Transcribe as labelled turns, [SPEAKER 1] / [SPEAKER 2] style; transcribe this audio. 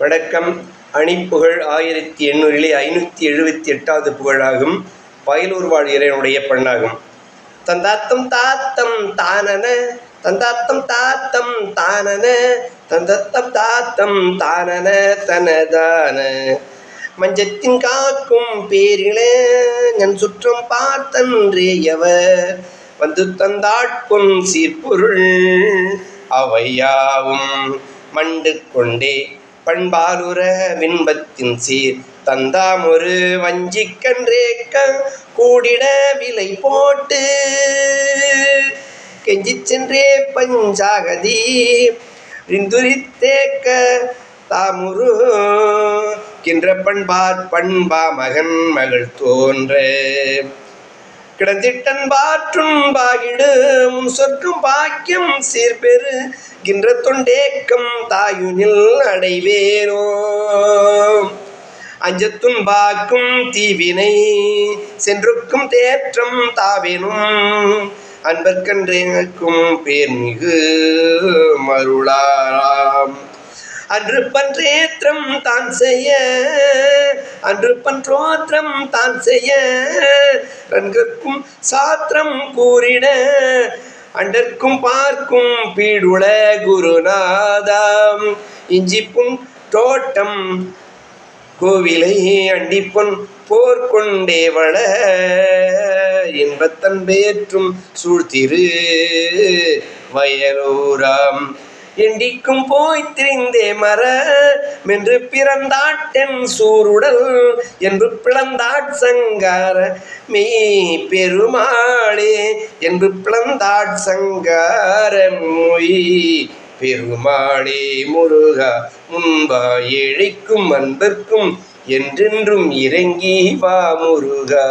[SPEAKER 1] வணக்கம். அணிப்புகழ் ஆயிரத்தி எண்ணூறிலே ஐநூற்றி எழுபத்தி எட்டாவது புகழாகும். வயலூர் வாழ் இறைவனுடைய பண்ணாகும். தந்தாத்தம் தாத்தம் தானன தந்தாத்தம் தாத்தம் தானன தந்தத்தம் தாத்தம் தானன தனதான. மஞ்சத்தின் காக்கும் பேரிலே என் சுற்றம் பார்த்தன்றேயவர் வந்து தந்தாட்கும் சீர்பொருள் அவையாவும் மண்டு கொண்டே பண்பாலுற விண்பத்தின் சீர். தந்தாம் ஒரு வஞ்சிக்கன்றேக்க கூடிட விலை போட்டு கெஞ்சி சென்றே பஞ்சாகதி விந்துரித்தேக்க தாமுரு. கின்ற பண்பார் பண்பா மகன் மகள் தோன்றே. கிடந்திட்டன் பாற்றும் பாகிடு முன் சொர்க்கும் பாக்கியம் சீர்பெரு கின்ற தொண்டேக்கம் தாயுனில் அடைவேரோ. அஞ்சத்துன் பாக்கும் தீவினை சென்றுக்கும் தேற்றம் தாவேனும் அன்பர்கன்றேக்கும் பேர்மிகு மருளா. அன்று பன்றேற்றம் தான் செய்ய. அன்று பன்றோற்றம் தான் செய்ய. கண்கற்கும் சாத்திரம் கூறிட. அண்டர்க்கும் பார்க்கும் பீடுள குருநாதாம். இஞ்சிப்பும் தோட்டம் கோவிலை அண்டிப்பொன் போர் கொண்டேவள இன்பத்தன் பேற்றும் சூழ்த்திரு வயலூராம். எண்டிக்கும் போய் திரிந்தே மர மென்று பிறந்தாட்டென் சூருடல் என்று பிளந்தாட் சங்கார மெய் பெருமாளே என்று பிளந்தாட் சங்கார மொய் பெருமாளே முருகா முன்பா ஏழைக்கும் அன்பர்க்கும் என்றென்றும் இறங்கி வா முருகா.